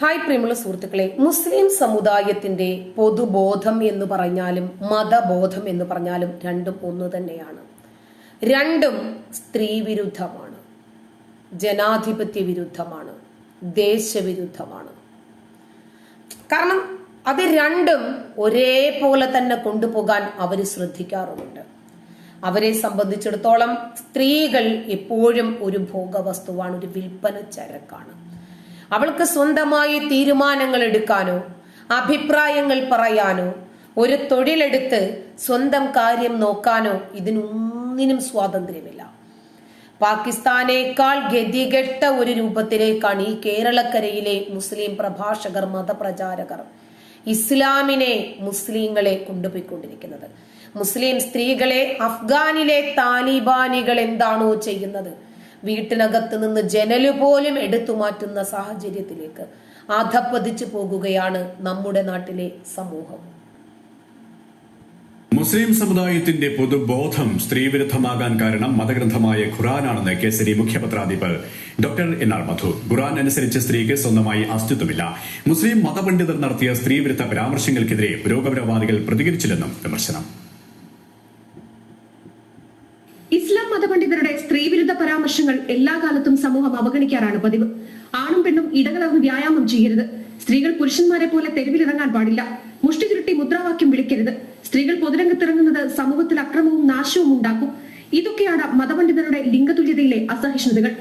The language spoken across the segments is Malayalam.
ഹായ് പ്രിയമുള്ള സുഹൃത്തുക്കളെ മുസ്ലിം സമുദായത്തിന്റെ പൊതുബോധം എന്ന് പറഞ്ഞാലും മതബോധം എന്ന് പറഞ്ഞാലും രണ്ടും ഒന്ന് തന്നെയാണ്. രണ്ടും സ്ത്രീ വിരുദ്ധമാണ് ജനാധിപത്യ വിരുദ്ധമാണ് ദേശവിരുദ്ധമാണ്. കാരണം അത് രണ്ടും ഒരേപോലെ തന്നെ കൊണ്ടുപോകാൻ അവർ ശ്രദ്ധിക്കാറുമുണ്ട്. അവരെ സംബന്ധിച്ചിടത്തോളം സ്ത്രീകൾ എപ്പോഴും ഒരു ഭോഗവസ്തുവാണ് ഒരു വിൽപ്പന ചരക്കാണ്. അവൾക്ക് സ്വന്തമായി തീരുമാനങ്ങൾ എടുക്കാനോ അഭിപ്രായങ്ങൾ പറയാനോ ഒരു തൊഴിലെടുത്ത് സ്വന്തം കാര്യം നോക്കാനോ ഇതിനൊന്നിനും സ്വാതന്ത്ര്യമില്ല. പാകിസ്ഥാനേക്കാൾ ഗതികെട്ട ഒരു രൂപത്തിലേക്കാണ് ഈ കേരളക്കരയിലെ മുസ്ലിം പ്രഭാഷകർ മതപ്രചാരകർ ഇസ്ലാമിനെ മുസ്ലിങ്ങളെ കൊണ്ടുപോയിക്കൊണ്ടിരിക്കുന്നത്. മുസ്ലിം സ്ത്രീകളെ അഫ്ഗാനിലെ താലിബാനികൾ എന്താണോ ചെയ്യുന്നത്? വീട്ടിനകത്ത് നിന്ന് ജനൽ പോലും എടുത്തു മാറ്റുന്ന സാഹചര്യത്തിലേക്ക് അധപ്പതിച്ചു പോകുകയാണ് നമ്മുടെ നാട്ടിലെ സമൂഹം. മുസ്ലിം സമുദായത്തിന്റെ പൊതുബോധം സ്ത്രീവിരുദ്ധമാകാൻ കാരണം മതഗ്രന്ഥമായ ഖുറാനാണെന്ന് Kesari മുഖ്യപത്രാധിപർ doctor N R Madhu. Quran അനുസരിച്ച് സ്ത്രീക്ക് സ്വന്തമായി അസ്തിത്വമില്ല. മുസ്ലിം മതപണ്ഡിതർ നടത്തിയ സ്ത്രീവിരുദ്ധ പരാമർശങ്ങൾക്കെതിരെ പുരോഗമനവാദികൾ പ്രതികരിച്ചില്ലെന്നും വിമർശനം ഇസ്ലാം മതപണ്ഡിതരുടെ പരാമർശങ്ങൾ എല്ലാ കാലത്തും സമൂഹം അവഗണിക്കാറാണ് പതിവ്. ആണും പെണ്ണും ഇടകലർന്ന് വ്യായാമം ചെയ്യരുത്. സ്ത്രീകൾ പുരുഷന്മാരെ പോലെ തെരുവിലിറങ്ങാൻ പാടില്ല. മുഷ്ടി ചുരുട്ടി മുദ്രാവാക്യം വിളിക്കരുത്. സ്ത്രീകൾ പൊതുരംഗത്തിറങ്ങുന്നത് സമൂഹത്തിൽ അക്രമവും നാശവും ഉണ്ടാക്കും. ഇതൊക്കെയാണ് മതപണ്ഡിതരുടെ ലിംഗതുല്യതയിലെ അസഹിഷ്ണുതകൾ.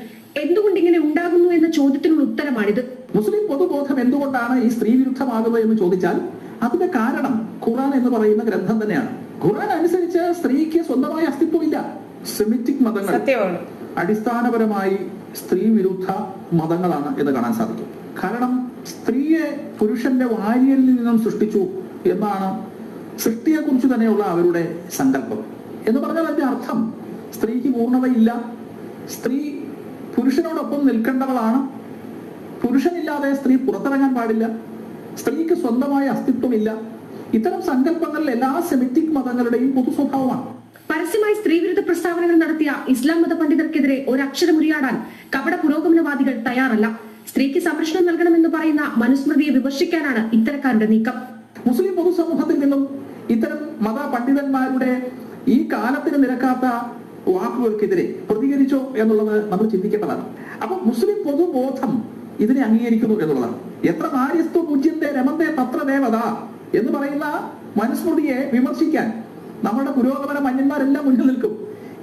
എന്തുകൊണ്ട് ഇങ്ങനെ ഉണ്ടാകുന്നു എന്ന ചോദ്യത്തിനുള്ള ഉത്തരമാണിത്. മുസ്ലിം പൊതുബോധം എന്തുകൊണ്ടാണ് ഈ സ്ത്രീ വിരുദ്ധമാകുന്നത് എന്ന് ചോദിച്ചാൽ അതിന്റെ കാരണം ഖുറാൻ എന്ന് പറയുന്ന ഗ്രന്ഥം തന്നെയാണ്. ഖുറാൻ അനുസരിച്ച് സ്ത്രീക്ക് സ്വന്തമായ അസ്തിത്വമില്ല. സെമിറ്റിക് മതങ്ങൾ. സത്യമാണ്. അടിസ്ഥാനപരമായി സ്ത്രീ വിരുദ്ധ മതങ്ങളാണ് എന്ന് കാണാൻ സാധിക്കും. കാരണം സ്ത്രീയെ പുരുഷന്റെ വാര്യലിൽ നിന്നും സൃഷ്ടിച്ചു എന്നാണ് സൃഷ്ടിയെ കുറിച്ച് തന്നെയുള്ള അവരുടെ സങ്കല്പം. എന്ന് പറഞ്ഞാൽ അതിന്റെ അർത്ഥം സ്ത്രീക്ക് പൂർണതയില്ല. സ്ത്രീ പുരുഷനോടൊപ്പം നിൽക്കേണ്ടവളാണ്. പുരുഷനില്ലാതെ സ്ത്രീ പുറത്തിറങ്ങാൻ പാടില്ല. സ്ത്രീക്ക് സ്വന്തമായ അസ്തിത്വമില്ല. ഇത്തരം സങ്കല്പങ്ങളിൽ എല്ലാ സെമിറ്റിക് മതങ്ങളുടെയും പൊതു സ്വഭാവമാണ് പരസ്യമായി സ്ത്രീവിരുദ്ധ പ്രസ്താവനകൾ നടത്തിയ ഇസ്ലാം മത പണ്ഡിതർക്കെതിരെ ഒരക്ഷരം ഉരിയാടാൻ കപട പുരോഗമനവാദികൾ തയ്യാറല്ല. സ്ത്രീക്ക് സംരക്ഷണം നൽകണമെന്ന് പറയുന്ന മനുസ്മൃതിയെ വിമർശിക്കാനാണ് ഇത്തരക്കാരുടെ നീക്കം. മുസ്ലിം പൊതുസമൂഹത്തിൽ നിന്നും ഇത്തരം മത പണ്ഡിതന്മാരുടെ ഈ കാലത്തിന് നിരക്കാത്ത വാക്കുകൾക്കെതിരെ പ്രതികരിച്ചോ എന്നുള്ളത് നമ്മൾ ചിന്തിക്കേണ്ടതാണ്. അപ്പൊ മുസ്ലിം പൊതുബോധം ഇതിനെ അംഗീകരിക്കുന്നു എന്നുള്ളതാണ്. എത്ര നാര്യസ്തു പൂജ്യത്തെ രമന്തേ തത്ര ദേവത എന്ന് പറയുന്ന മനുസ്മൃതിയെ വിമർശിക്കാൻ നമ്മുടെ പുരോഗമന മന്യന്മാരെല്ലാം മുന്നിൽ നിൽക്കും.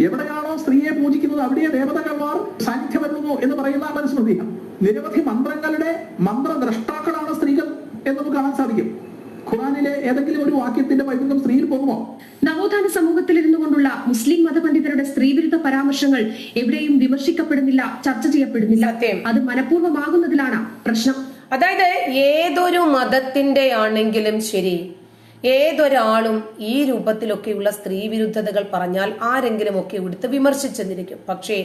എവിടെയാണോ സ്ത്രീയെ പൂജിക്കുന്നത് അവിടെ ദേവതകന്മാർ സാന്നിധ്യം വരുന്നു എന്ന് പറയുന്ന മനസ്മൃതിയാണ് നിരവധി മന്ത്രങ്ങളുടെ മന്ത്രദ്രഷ്ടാക്കളാണ് സ്ത്രീകൾ എന്ന് നമുക്ക് കാണാൻ സാധിക്കും. ഖുറാനിലെ ഏതെങ്കിലും ഒരു വാക്യത്തിന്റെ വൈകുന്നേരം സ്ത്രീയിൽ പോകുമോ? നവോത്ഥാന സമൂഹത്തിൽ ഇരുന്നു കൊണ്ടുള്ള മുസ്ലിം മതപണ്ഡിതരുടെ സ്ത്രീവിരുദ്ധ പരാമർശങ്ങൾ എവിടെയും വിമർശിക്കപ്പെടുന്നില്ല ചർച്ച ചെയ്യപ്പെടുന്നില്ല. അത് മനഃപൂർവമാകുന്നതിലാണ് പ്രശ്നം. അതായത് ഏതൊരു മതത്തിന്റെ ആണെങ്കിലും ശരി ഏതൊരാളും ഈ രൂപത്തിലൊക്കെയുള്ള സ്ത്രീ വിരുദ്ധതകൾ പറഞ്ഞാൽ ആരെങ്കിലും ഒക്കെ എടുത്ത് വിമർശിച്ചെന്നിരിക്കും. പക്ഷേ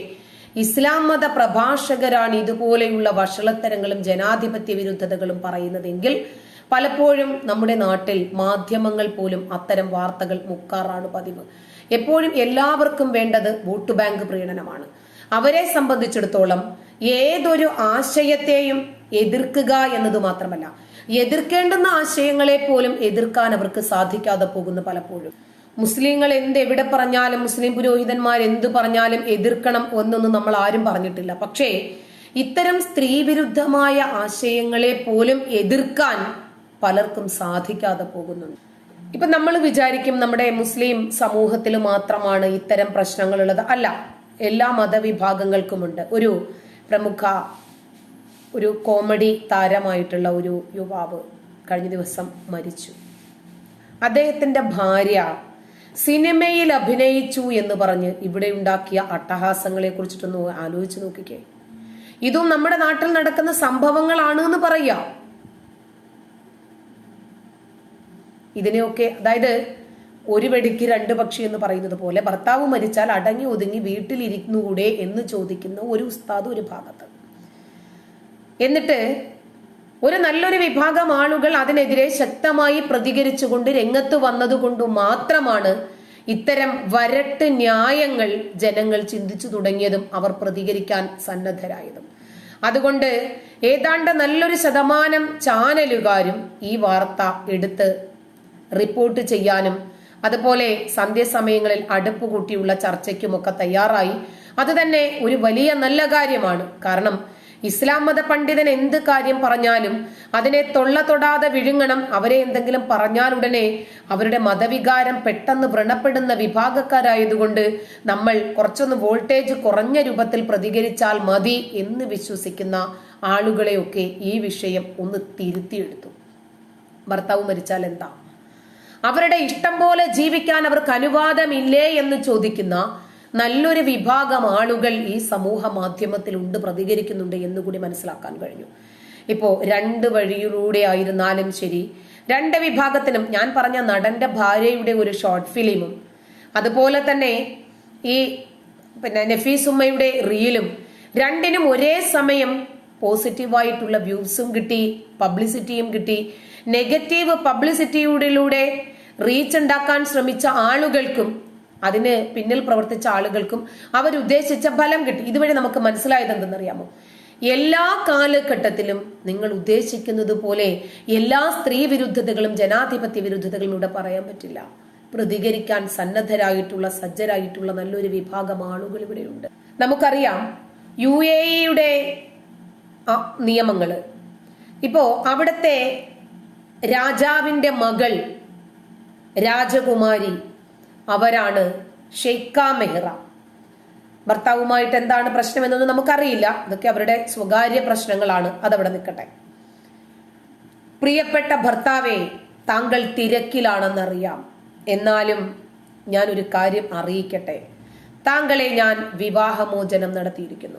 ഇസ്ലാം മത പ്രഭാഷകരാണ് ഇതുപോലെയുള്ള വഷളത്തരങ്ങളും ജനാധിപത്യ വിരുദ്ധതകളും പറയുന്നതെങ്കിൽ പലപ്പോഴും നമ്മുടെ നാട്ടിൽ മാധ്യമങ്ങൾ പോലും അത്തരം വാർത്തകൾ മുക്കാറാണ് പതിവ്. എപ്പോഴും എല്ലാവർക്കും വേണ്ടത് വോട്ട് ബാങ്ക് പ്രീണനമാണ്. അവരെ സംബന്ധിച്ചിടത്തോളം ഏതൊരു ആശയത്തെയും എതിർക്കുക എന്നത് മാത്രമല്ല എതിർക്കേണ്ടുന്ന ആശയങ്ങളെ പോലും എതിർക്കാൻ അവർക്ക് സാധിക്കാതെ പോകുന്നു പലപ്പോഴും. മുസ്ലിങ്ങൾ എന്ത് എവിടെ പറഞ്ഞാലും മുസ്ലിം പുരോഹിതന്മാർ എന്ത് പറഞ്ഞാലും എതിർക്കണം എന്നൊന്നും നമ്മൾ ആരും പറഞ്ഞിട്ടില്ല. പക്ഷേ ഇത്തരം സ്ത്രീവിരുദ്ധമായ ആശയങ്ങളെ പോലും എതിർക്കാൻ പലർക്കും സാധിക്കാതെ പോകുന്നുണ്ട്. ഇപ്പൊ നമ്മൾ വിചാരിക്കും നമ്മുടെ മുസ്ലിം സമൂഹത്തിൽ മാത്രമാണ് ഇത്തരം പ്രശ്നങ്ങളുള്ളത് അല്ല എല്ലാ മതവിഭാഗങ്ങൾക്കുമുണ്ട്. ഒരു പ്രമുഖ ഒരു കോമഡി താരമായിട്ടുള്ള ഒരു യുവാവ് കഴിഞ്ഞ ദിവസം മരിച്ചു. അദ്ദേഹത്തിന്റെ ഭാര്യ സിനിമയിൽ അഭിനയിച്ചു എന്ന് പറഞ്ഞ് ഇവിടെ ഉണ്ടാക്കിയ അട്ടഹാസങ്ങളെ കുറിച്ചിട്ടൊന്ന് ആലോചിച്ച് നോക്കിക്കേ. ഇതും നമ്മുടെ നാട്ടിൽ നടക്കുന്ന സംഭവങ്ങളാണ് എന്ന് പറയാം. ഇതിനെയൊക്കെ അതായത് ഒരു വെടിക്ക് രണ്ട് പക്ഷി എന്ന് പറയുന്നത് പോലെ ഭർത്താവ് മരിച്ചാൽ അടങ്ങി ഒതുങ്ങി വീട്ടിലിരിക്കുന്നുകൂടെ എന്ന് ചോദിക്കുന്ന ഒരു ഉസ്താദ് ഒരു ഭാഗത്ത്. എന്നിട്ട് ഒരു നല്ലൊരു വിഭാഗം ആളുകൾ അതിനെതിരെ ശക്തമായി പ്രതികരിച്ചുകൊണ്ട് രംഗത്ത് വന്നതുകൊണ്ട് മാത്രമാണ് ഇത്തരം വരട്ട് ന്യായങ്ങൾ ജനങ്ങൾ ചിന്തിച്ചു തുടങ്ങിയതും അവർ പ്രതികരിക്കാൻ സന്നദ്ധരായതും. അതുകൊണ്ട് ഏതാണ്ട് നല്ലൊരു ശതമാനം ചാനലുകാരും ഈ വാർത്ത എടുത്ത് റിപ്പോർട്ട് ചെയ്യാനും അതുപോലെ സന്ധ്യസമയങ്ങളിൽ അടുപ്പ് കൂട്ടിയുള്ള ചർച്ചയ്ക്കുമൊക്കെ തയ്യാറായി. അത് തന്നെ ഒരു വലിയ നല്ല കാര്യമാണ്. കാരണം ഇസ്ലാം മത പണ്ഡിതൻ എന്ത് കാര്യം പറഞ്ഞാലും അതിനെ തൊള്ള തൊടാതെ വിഴുങ്ങണം അവരെ എന്തെങ്കിലും പറഞ്ഞാലുടനെ അവരുടെ മതവികാരം പെട്ടെന്ന് വ്രണപ്പെടുന്ന വിഭാഗക്കാരായതുകൊണ്ട് നമ്മൾ കുറച്ചൊന്ന് വോൾട്ടേജ് കുറഞ്ഞ രൂപത്തിൽ പ്രതികരിച്ചാൽ മതി എന്ന് വിശ്വസിക്കുന്ന ആളുകളെയൊക്കെ ഈ വിഷയം ഒന്ന് തിരുത്തിയെടുത്തു. ഭർത്താവ് മരിച്ചാൽ എന്താ? അവരുടെ ഇഷ്ടം പോലെ ജീവിക്കാൻ അവർക്ക് അനുവാദമില്ലേ എന്ന് ചോദിക്കുന്ന നല്ലൊരു വിഭാഗം ആളുകൾ ഈ സമൂഹ മാധ്യമത്തിൽ ഉണ്ട് പ്രതികരിക്കുന്നുണ്ട് എന്നുകൂടി മനസ്സിലാക്കാൻ കഴിഞ്ഞു. ഇപ്പോ രണ്ട് വഴിയിലൂടെ ആയിരുന്നാലും ശരി രണ്ട് വിഭാഗത്തിനും ഞാൻ പറഞ്ഞ നടന്റെ ഭാര്യയുടെ ഒരു ഷോർട്ട് ഫിലിമും അതുപോലെ തന്നെ ഈ പിന്നെ നഫീസുമ്മയുടെ റീലും രണ്ടിനും ഒരേ സമയം പോസിറ്റീവായിട്ടുള്ള വ്യൂസും കിട്ടി പബ്ലിസിറ്റിയും കിട്ടി. നെഗറ്റീവ് പബ്ലിസിറ്റിയുടെ റീച്ച് ഉണ്ടാക്കാൻ ശ്രമിച്ച ആളുകൾക്കും അതിന് പിന്നിൽ പ്രവർത്തിച്ച ആളുകൾക്കും അവരുദ്ദേശിച്ച ഫലം കിട്ടി. ഇതുവഴി നമുക്ക് മനസ്സിലായത് എന്തെന്നറിയാമോ? എല്ലാ കാലഘട്ടത്തിലും നിങ്ങൾ ഉദ്ദേശിക്കുന്നത് പോലെ എല്ലാ സ്ത്രീ വിരുദ്ധതകളും ജനാധിപത്യ വിരുദ്ധതകളും ഇവിടെ പറയാൻ പറ്റില്ല. പ്രതികരിക്കാൻ സന്നദ്ധരായിട്ടുള്ള സജ്ജരായിട്ടുള്ള നല്ലൊരു വിഭാഗം ആളുകൾ ഇവിടെയുണ്ട്. നമുക്കറിയാം യു എ ഇയുടെ നിയമങ്ങൾ. ഇപ്പോ അവിടുത്തെ രാജാവിന്റെ മകൾ രാജകുമാരി അവരാണ് ഷെയ്ഖ മെഹ്റ. ഭർത്താവുമായിട്ട് എന്താണ് പ്രശ്നം എന്നൊന്നും നമുക്കറിയില്ല. ഇതൊക്കെ അവരുടെ സ്വകാര്യ പ്രശ്നങ്ങളാണ്. അതവിടെ നിൽക്കട്ടെ. പ്രിയപ്പെട്ട ഭർത്താവെ താങ്കൾ തിരക്കിലാണെന്നറിയാം. എന്നാലും ഞാൻ ഒരു കാര്യം അറിയിക്കട്ടെ. താങ്കളെ ഞാൻ വിവാഹമോചനം നടത്തിയിരിക്കുന്നു.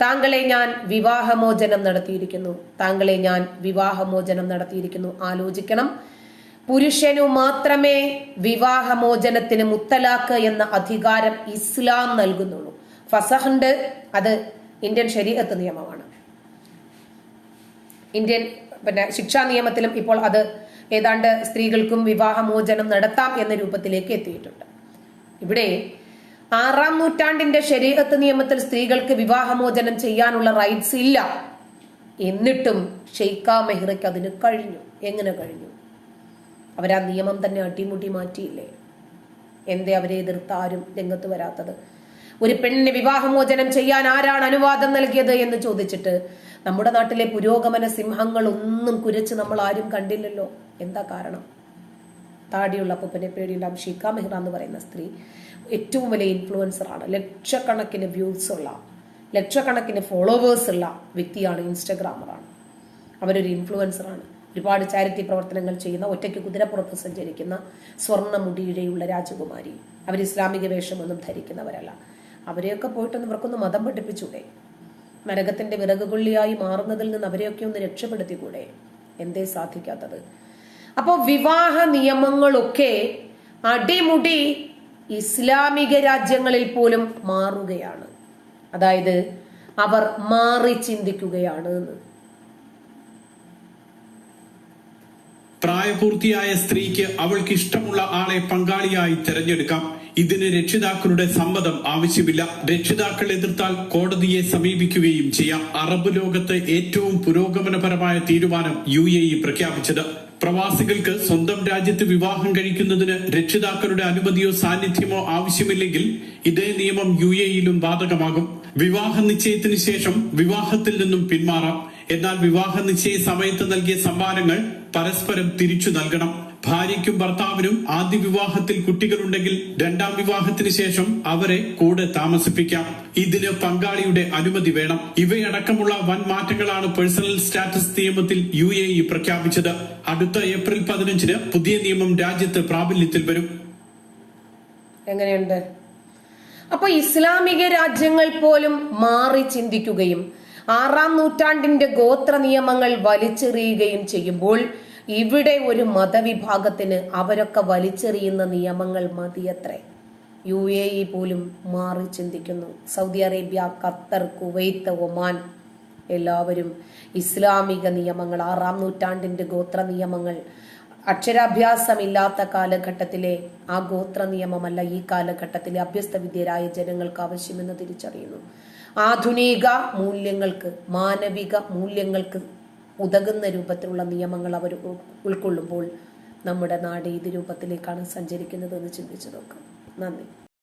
താങ്കളെ ഞാൻ വിവാഹമോചനം നടത്തിയിരിക്കുന്നു. താങ്കളെ ഞാൻ വിവാഹമോചനം നടത്തിയിരിക്കുന്നു. ആലോചിക്കണം. പുരുഷനു മാത്രമേ വിവാഹമോചനത്തിന് മുത്തലാക്ക് എന്ന അധികാരം ഇസ്ലാം നൽകുന്നുള്ളൂ. ഫസഹുണ്ട്. അത് ഇന്ത്യൻ ശരീരത്ത് നിയമമാണ്. ഇന്ത്യൻ പിന്നെ ശിക്ഷാ നിയമത്തിലും ഇപ്പോൾ അത് ഏതാണ്ട് സ്ത്രീകൾക്കും വിവാഹമോചനം നടത്താം എന്ന രൂപത്തിലേക്ക് എത്തിയിട്ടുണ്ട്. ഇവിടെ ആറാം നൂറ്റാണ്ടിന്റെ ശരീരത്ത് നിയമത്തിൽ സ്ത്രീകൾക്ക് വിവാഹമോചനം ചെയ്യാനുള്ള റൈറ്റ്സ് ഇല്ല. എന്നിട്ടും ഷെയ്ഖ മെഹ്റയ്ക്ക് അതിന് കഴിഞ്ഞു. എങ്ങനെ കഴിഞ്ഞു? അവരാ നിയമം തന്നെ അട്ടിമുട്ടി മാറ്റിയില്ലേ? എന്തേ അവരെ എതിർത്ത് ആരും രംഗത്ത് വരാത്തത്? ഒരു പെണ്ണിന് വിവാഹമോചനം ചെയ്യാൻ ആരാണ് അനുവാദം നൽകിയത് എന്ന് ചോദിച്ചിട്ട് നമ്മുടെ നാട്ടിലെ പുരോഗമന സിംഹങ്ങൾ ഒന്നും കുരച്ച് നമ്മൾ ആരും കണ്ടില്ലല്ലോ. എന്താ കാരണം? താടിയുള്ള അപ്പനെ പേടിയുണ്ടാവും ഷീഖ മെഹ്റ എന്ന് പറയുന്ന സ്ത്രീ ഏറ്റവും വലിയ ഇൻഫ്ലുവൻസർ ആണ്. ലക്ഷക്കണക്കിന് വ്യൂസ് ഉള്ള ലക്ഷക്കണക്കിന് ഫോളോവേഴ്സ് ഉള്ള വ്യക്തിയാണ് ഇൻസ്റ്റഗ്രാമറാണ് അവരൊരു ഇൻഫ്ലുവൻസറാണ് ഒരുപാട് ചാരിറ്റി പ്രവർത്തനങ്ങൾ ചെയ്യുന്ന ഒറ്റയ്ക്ക് കുതിരപ്പുറത്ത് സഞ്ചരിക്കുന്ന സ്വർണ മുടിയിഴയുള്ള രാജകുമാരി. അവർ ഇസ്ലാമിക വേഷമൊന്നും ധരിക്കുന്നവരല്ല. അവരെയൊക്കെ പോയിട്ടൊന്ന് ഇവർക്കൊന്ന് മതം പഠിപ്പിച്ചൂടെ? നരകത്തിന്റെ വിറകുകൊള്ളിയായി മാറുന്നതിൽ നിന്ന് അവരെയൊക്കെ ഒന്ന് രക്ഷപ്പെടുത്തിക്കൂടെ? എന്തേ സാധിക്കാത്തത്? അപ്പോൾ വിവാഹ നിയമങ്ങളൊക്കെ അടിമുടി ഇസ്ലാമിക രാജ്യങ്ങളിൽ പോലും മാറുകയാണ്. അതായത് അവർ മാറി ചിന്തിക്കുകയാണ് എന്ന്. പ്രായപൂർത്തിയായ സ്ത്രീക്ക് അവൾക്ക് ഇഷ്ടമുള്ള ആളെ പങ്കാളിയായി തിരഞ്ഞെടുക്കാം. ഇതിന് രക്ഷിതാക്കളുടെ സമ്മതം ആവശ്യമില്ല. രക്ഷിതാക്കൾ എതിർത്താൽ കോടതിയെ സമീപിക്കുകയും ചെയ്യാം. അറബ് ലോകത്ത് ഏറ്റവും പുരോഗമനപരമായ തീരുമാനം യു എ ഇ പ്രഖ്യാപിച്ചത്. പ്രവാസികൾക്ക് സ്വന്തം രാജ്യത്ത് വിവാഹം കഴിക്കുന്നതിന് രക്ഷിതാക്കളുടെ അനുമതിയോ സാന്നിധ്യമോ ആവശ്യമില്ലെങ്കിൽ ഇതേ നിയമം യു എ ഇയിലും ബാധകമാകും. വിവാഹ നിശ്ചയത്തിന് ശേഷം വിവാഹത്തിൽ നിന്നും പിന്മാറാം. എന്നാൽ വിവാഹ നിശ്ചയ സമയത്ത് നൽകിയ സമ്മാനങ്ങൾ പരസ്പരം തിരിച്ചു നൽകണം. ഭാര്യയ്ക്കും ഭർത്താവിനും ആദ്യ വിവാഹത്തിൽ കുട്ടികളുണ്ടെങ്കിൽ രണ്ടാം വിവാഹത്തിന് ശേഷം അവരെ കൂടെ താമസിപ്പിക്കാം. ഇതിന് പങ്കാളിയുടെ അനുമതി വേണം. ഇവയടക്കമുള്ള വൻ മാറ്റങ്ങളാണ് പേഴ്സണൽ സ്റ്റാറ്റസ് നിയമത്തിൽ യു എ ഇ പ്രഖ്യാപിച്ചത്. അടുത്ത ഏപ്രിൽ പതിനഞ്ചിന് പുതിയ നിയമം രാജ്യത്ത് പ്രാബല്യത്തിൽ വരും. എങ്ങനെയുണ്ട്? അപ്പൊ ഇസ്ലാമിക രാജ്യങ്ങൾ പോലും മാറി ചിന്തിക്കുകയും ആറാം നൂറ്റാണ്ടിന്റെ ഗോത്ര നിയമങ്ങൾ വലിച്ചെറിയുകയും ചെയ്യുമ്പോൾ ഇവിടെ ഒരു മതവിഭാഗത്തിന് അവരൊക്കെ വലിച്ചെറിയുന്ന നിയമങ്ങൾ മതിയത്രേ. യു എ ഇ പോലും മാറി ചിന്തിക്കുന്നു. Saudi Arabia Qatar Kuwait Oman എല്ലാവരും ഇസ്ലാമിക നിയമങ്ങൾ ആറാം നൂറ്റാണ്ടിന്റെ ഗോത്ര നിയമങ്ങൾ. അക്ഷരാഭ്യാസമില്ലാത്ത കാലഘട്ടത്തിലെ ആ ഗോത്ര നിയമമല്ല ഈ കാലഘട്ടത്തിലെ അഭ്യസ്ത വിദ്യരായ ജനങ്ങൾക്ക് ആവശ്യമെന്ന് തിരിച്ചറിയുന്നു. ആധുനിക മൂല്യങ്ങൾക്ക് മാനവിക മൂല്യങ്ങൾക്ക് ഉതകുന്ന രൂപത്തിലുള്ള നിയമങ്ങൾ അവർ ഉൾക്കൊള്ളുമ്പോൾ നമ്മുടെ നാട് ഏത് രൂപത്തിലേക്കാണ് സഞ്ചരിക്കുന്നതെന്ന് ചിന്തിച്ചു നോക്കാം. നന്ദി.